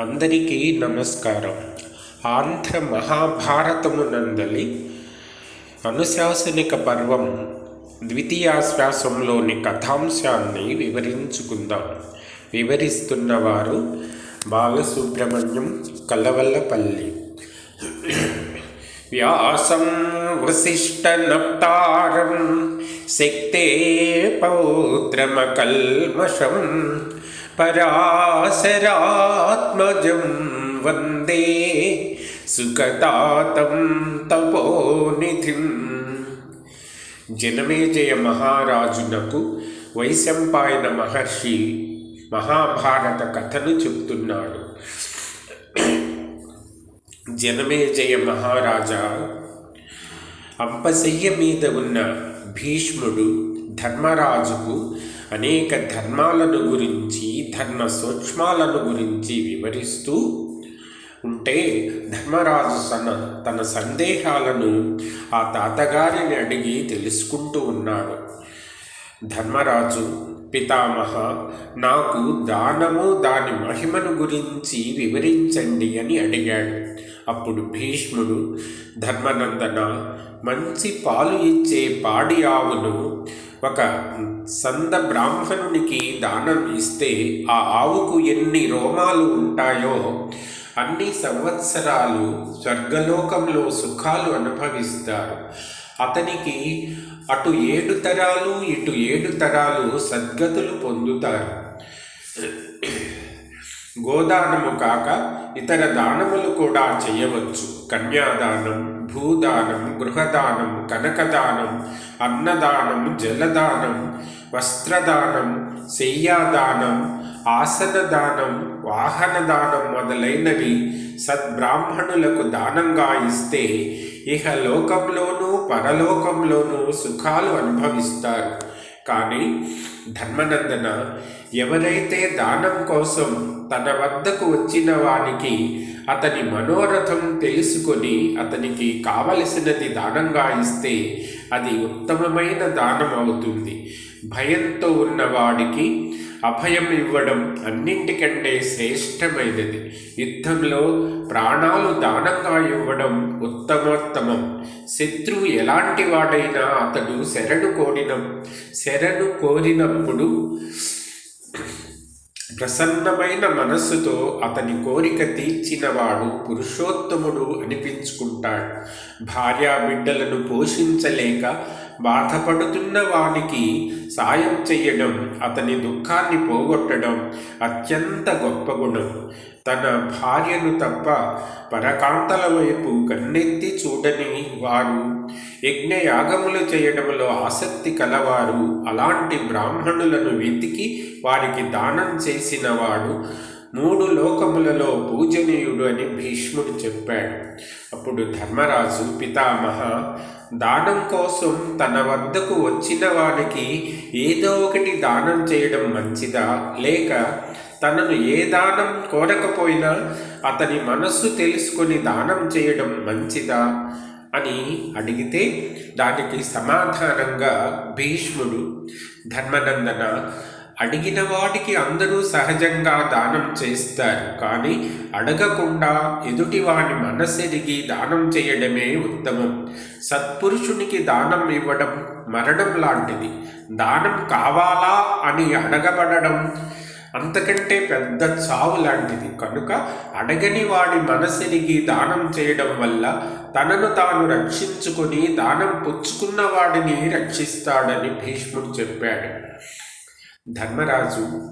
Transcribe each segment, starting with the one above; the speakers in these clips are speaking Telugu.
అందరికీ నమస్కారం. ఆంధ్ర మహాభారతమునందలి అనుశాసనిక పర్వం ద్వితీయాశ్వాసంలోని కథాంశాన్ని వివరించుకుందాం. వివరిస్తున్నవారు బాలసుబ్రహ్మణ్యం కలవల్లపల్లి. వ్యాసం వసిష్ఠనప్తారం శక్తే పౌత్రమకల్మషం పరాశరాత్మజం వందే సుఖతాతం తపోనిధిం జనమేజయ మహారాజునకు వైశంపాయన మహర్షి మహాభారత కథను చెప్తున్నాడు. జనమేజయ మహారాజా అంపశయ్య మీద ఉన్న భీష్ముడు ధర్మరాజుకు అనేక ధర్మాలను గురించి ధర్మ సూక్ష్మాలను గురించి వివరిస్తూ ఉంటే ధర్మరాజు తన తన సందేహాలను ఆ తాతగారిని అడిగి తెలుసుకుంటూ ఉన్నాడు. ధర్మరాజు పితామహ నాకు దానము దాని మహిమను గురించి వివరించండి అని అడిగాడు. అప్పుడు భీష్ముడు ధర్మనందన మంచి పాలు ఇచ్చే పాడి ఆవును ఒక సంద బ్రాహ్మణునికి దానం ఇస్తే ఆ ఆవుకు ఎన్ని రోమాలు ఉంటాయో అన్ని సంవత్సరాలు స్వర్గలోకంలో సుఖాలు అనుభవిస్తారు. అతనికి అటు ఏడు తరాలు ఇటు ఏడు తరాలు సద్గతులు పొందుతారు. గోదానము కాక ఇతర దానములు కూడా చేయవచ్చు. కన్యాదానం భూదానం గృహదానం కనకదానం అన్నదానం జలదానం వస్త్రదానం శయ్యాదానం ఆసనదానం వాహనదానం మొదలైనవి సద్బ్రాహ్మణులకు దానంగా ఇస్తే ఇహ లోకంలోనూ పరలోకంలోనూ సుఖాలు అనుభవిస్తారు. కానీ ధర్మనందన ఎవరైతే దానం కోసం తన వద్దకు వచ్చిన వానికి అతని మనోరథం తెలుసుకొని అతనికి కావలసినది దానంగా ఇస్తే అది ఉత్తమమైన దానం అవుతుంది. భయంతో ఉన్నవాడికి అభయం ఇవ్వడం అన్నింటికంటే శ్రేష్టమైనది. యుద్ధంలో ప్రాణాలు దానంగా ఇవ్వడం ఉత్తమోత్తమం. శత్రువు ఎలాంటి వాడైనా అతడు శరణు కోరిన శరణు కోరినప్పుడు ప్రసన్నమైన మనస్సుతో అతని కోరిక తీర్చినవాడు పురుషోత్తముడు అనిపించుకుంటాడు. భార్యా బిడ్డలను పోషించలేక బాధపడుతున్న వానికి సాయం చేయడం అతని దుఃఖాన్ని పోగొట్టడం అత్యంత గొప్ప గుణం. తన భార్యను తప్ప పరకాంతల వైపు కన్నెత్తి చూడని వారు యజ్ఞయాగములు చేయడంలో ఆసక్తి కలవారు అలాంటి బ్రాహ్మణులను వెతికి వారికి దానం చేసిన వాడు మూడు లోకములలో పూజనీయుడు అని భీష్ముడు చెప్పాడు. అప్పుడు ధర్మరాజు పితామహ దానం కోసం తన వద్దకు వచ్చిన వారికి ఏదో ఒకటి దానం చేయడం మంచిదా? లేక తనను ఏ దానం కోరకపోయినా అతని మనస్సు తెలుసుకొని దానం చేయడం మంచిదా? అని అడిగితే దానికి సమాధానంగా భీష్ముడు ధర్మనందన అడిగిన వాడికి అందరూ సహజంగా దానం చేస్తారు. కానీ అడగకుండా ఎదుటివాని మనసెరిగి దానం చేయడమే ఉత్తమం. సత్పురుషునికి దానం ఇవ్వడం మరణం లాంటిది. దానం కావాలా అని అడగబడడం అంతకంటే పెద్ద చావు లాంటిది. కనుక అడగని వాడి మనసెరిగి దానం చేయడం వల్ల తనను తాను రక్షించుకొని దానం పుచ్చుకున్న వాడిని రక్షిస్తాడని భీష్ముడు చెప్పాడు. ధర్మరాజు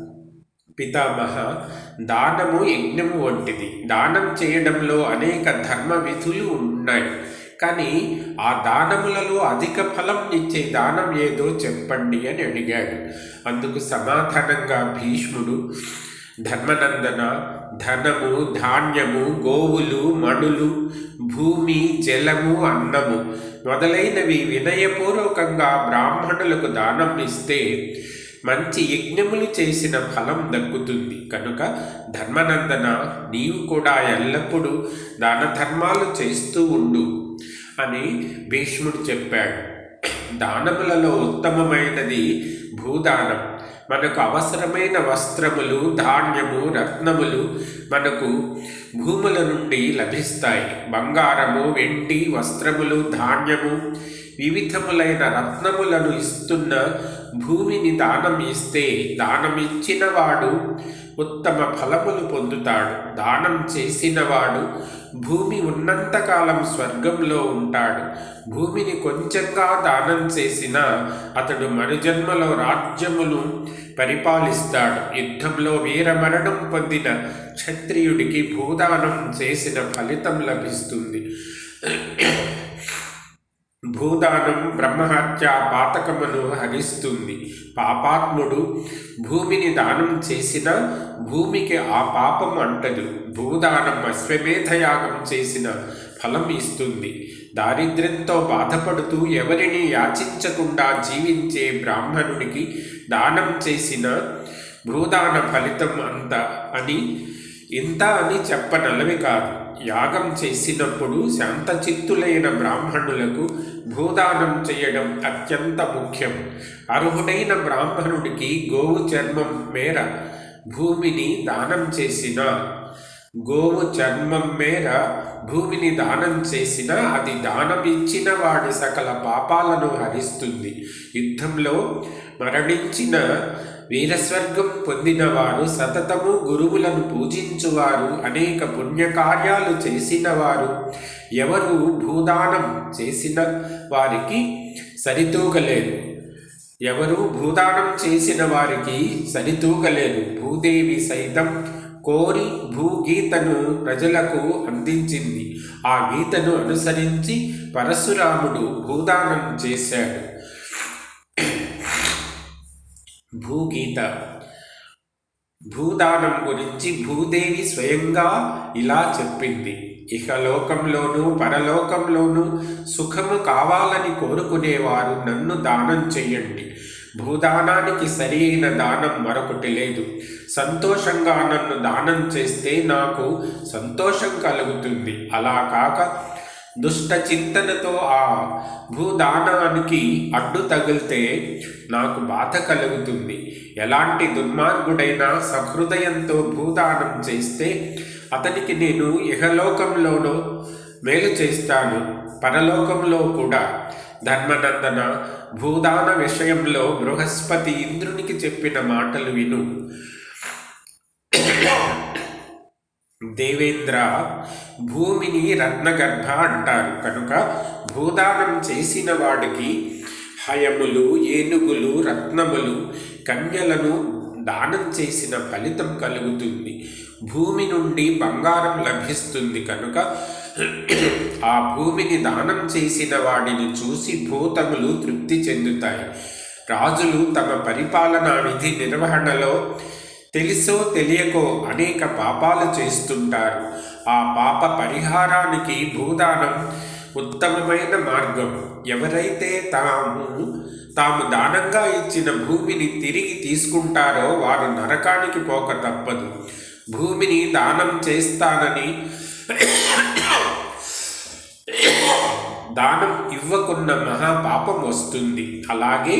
పితామహ దానము యజ్ఞము వంటిది. దానం చేయడంలో అనేక ధర్మ విధులు ఉన్నాయి. కానీ ఆ దానములలో అధిక ఫలం ఇచ్చే దానం ఏదో చెప్పండి అని అడిగాడు. అందుకు సమాధానంగా భీష్ముడు ధర్మనందన ధనము ధాన్యము గోవులు మణులు భూమి జలము అన్నము మొదలైనవి వినయపూర్వకంగా బ్రాహ్మణులకు దానం ఇస్తే మంచి యజ్ఞములు చేసిన ఫలం దక్కుతుంది. కనుక ధర్మనందన నీవు కూడా ఎల్లప్పుడూ దాన ధర్మాలు చేస్తూ ఉండు అని భీష్ముడు చెప్పాడు. దానములలో ఉత్తమమైనది భూదానం. మనకు అవసరమైన వస్త్రములు ధాన్యము రత్నములు మనకు భూముల నుండి లభిస్తాయి. బంగారము వెండి వస్త్రములు ధాన్యము వివిధములైన రత్నములను ఇస్తున్న భూమిని దానం ఇస్తే దానమిచ్చిన ఉత్తమ ఫలములు పొందుతాడు. దానం చేసినవాడు భూమి ఉన్నంతకాలం స్వర్గంలో ఉంటాడు. భూమిని కొంచెంగా దానం చేసిన అతడు మరుజన్మలో రాజ్యమును పరిపాలిస్తాడు. యుద్ధంలో వీరమరణం పొందిన క్షత్రియుడికి భూదానం చేసిన ఫలితం లభిస్తుంది. భూదానం బ్రహ్మహత్య పాతకమును హరిస్తుంది పాపాత్ముడు భూమిని దానం చేసిన భూమికి ఆ పాపం అంటదు. భూదానం అశ్వమేధయాగం చేసిన ఫలం ఇస్తుంది. దారిద్ర్యంతో బాధపడుతూ ఎవరిని యాచించకుండా జీవించే బ్రాహ్మణుడికి దానం చేసిన భూదాన ఫలితం అంత అని ఇంత అని చెప్పనలవి కాదు. యాగం చేసినప్పుడు శాంతచిత్తులైన బ్రాహ్మణులకు భూదానం చేయడం అత్యంత ముఖ్యం. అర్హుడైన బ్రాహ్మణుడికి గోవు చర్మం మేర భూమిని దానం చేసిన గోవు చర్మం మేర భూమిని దానం చేసిన అది దానమిచ్చిన వాడి సకల పాపాలను హరిస్తుంది. యుద్ధంలో మరణించిన వీరస్వర్గం పొందినవారు సతతము గురువులను పూజించువారు అనేక పుణ్యకార్యాలు చేసినవారు. ఎవరు భూదానం చేసిన వారికి సరితూగలేరు ఎవరు భూదానం చేసిన వారికి సరితూగలేరు భూదేవి సైతం కోరి భూగీతను ప్రజలకు అందించింది. ఆ గీతను అనుసరించి పరశురాముడు భూదానం చేశాడు. భూగీత. భూదానం గురించి భూదేవి స్వయంగా ఇలా చెప్పింది. ఇహలోకంలోనూ పరలోకంలోనూ సుఖము కావాలని కోరుకునేవారు నన్ను దానం చెయ్యండి. భూదానానికి సరి అయిన దానం మరొకటి లేదు. సంతోషంగా నన్ను దానం చేస్తే నాకు సంతోషం కలుగుతుంది. అలా కాక దుష్ట చింతనతో ఆ భూదానానికి అడ్డు తగిలితే నాకు బాధ కలుగుతుంది. ఎలాంటి దుర్మార్గుడైనా సహృదయంతో భూదానం చేస్తే అతనికి నేను ఇహలోకంలోనూ మేలు చేస్తాను. పరలోకంలో కూడా ధర్మనందన భూదాన విషయంలో బృహస్పతి ఇంద్రునికి చెప్పిన మాటలు విను. దేవేంద్ర భూమిని రత్నగర్భ అంటారు. కనుక భూదానం చేసిన వాడికి హయములు ఏనుగులు రత్నములు కన్యలను దానం చేసిన ఫలితం కలుగుతుంది. భూమి నుండి బంగారం లభిస్తుంది. కనుక ఆ భూమిని దానం చేసిన వాడిని చూసి భూతములు తృప్తి చెందుతాయి. రాజులు తమ పరిపాలనా విధి నిర్వహణలో తెలుసో తెలియకో అనేక పాపాలు చేస్తుంటారు. ఆ పాప పరిహారానికి భూదానం ఉత్తమమైన మార్గం. ఎవరైతే తాము తాము దానంగా ఇచ్చిన భూమిని తిరిగి తీసుకుంటారో వారు నరకానికి పోక తప్పదు. భూమిని దానం చేస్తానని దానం ఇవ్వకున్న మహాపాపం వస్తుంది. అలాగే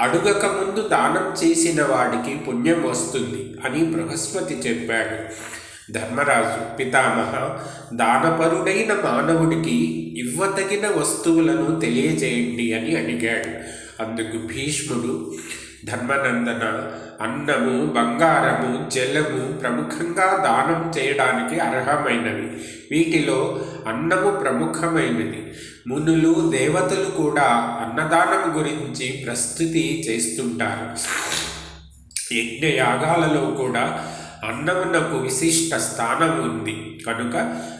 అడుగక ముందు దానం చేసిన వాడికి పుణ్యం వస్తుంది అని బృహస్పతి చెప్పాడు. ధర్మరాజు పితామహ దానపరుడైన మానవుడికి ఇవ్వతగిన వస్తువులను తెలియజేయండి అని అడిగాడు. అందుకు భీష్ముడు ధర్మనందన అన్నము బంగారము జలము ప్రముఖంగా దానం చేయడానికి అర్హమైనవి. వీటిలో అన్నము ప్రముఖమైనది. మునులు దేవతలు కూడా అన్నదానం గురించి ప్రస్తుతి చేస్తుంటారు. యజ్ఞయాగాలలో కూడా అన్నమునకు విశిష్ట స్థానం ఉంది. కనుక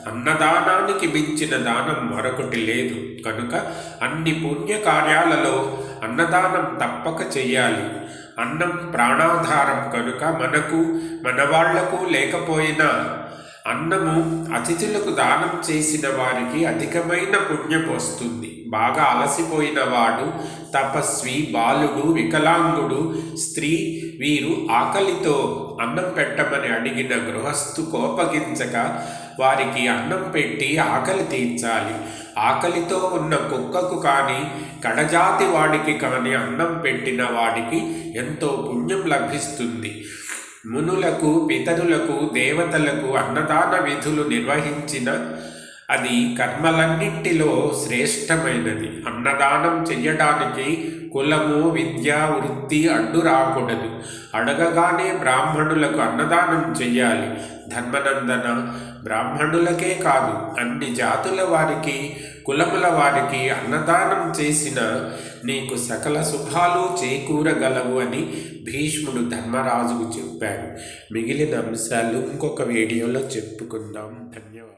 అన్నదానానికి మించిన దానం మరొకటి లేదు. కనుక అన్ని పుణ్య కార్యాలలో అన్నదానం తప్పక చెయ్యాలి. అన్నం ప్రాణాధారం కనుక మనకు మన వాళ్ళకు లేకపోయినా అన్నము అతిథులకు దానం చేసిన వారికి అధికమైన పుణ్యం వస్తుంది. బాగా అలసిపోయిన వాడు తపస్వి బాలుడు వికలాంగుడు స్త్రీ వీరు ఆకలితో అన్నం పెట్టమని అడిగిన గృహస్థు కోపగించక వారికి అన్నం పెట్టి ఆకలి తీర్చాలి. ఆకలితో ఉన్న కుక్కకు కానీ కడజాతి వాడికి కానీ అన్నం పెట్టిన వాడికి ఎంతో పుణ్యం లభిస్తుంది. మునులకు పితరులకు దేవతలకు అన్నదాన విధులు నిర్వహించిన అది కర్మలన్నింటిలో శ్రేష్టమైనది. అన్నదానం చెయ్యడానికి కులము విద్య వృత్తి అడ్డు రాకూడదు. అడగగానే బ్రాహ్మణులకు అన్నదానం చెయ్యాలి. ధర్మనందన బ్రాహ్మణులకే కాదు అన్ని జాతుల వారికి కులముల వారికి అన్నదానం చేసిన నీకు సకల శుభాలు చేకూరగలవు అని భీష్ముడు ధర్మరాజుకు చెప్పాడు. మిగిలిన అంశాలు ఇంకొక వీడియోలో చెప్పుకుందాం. ధన్యవాదాలు.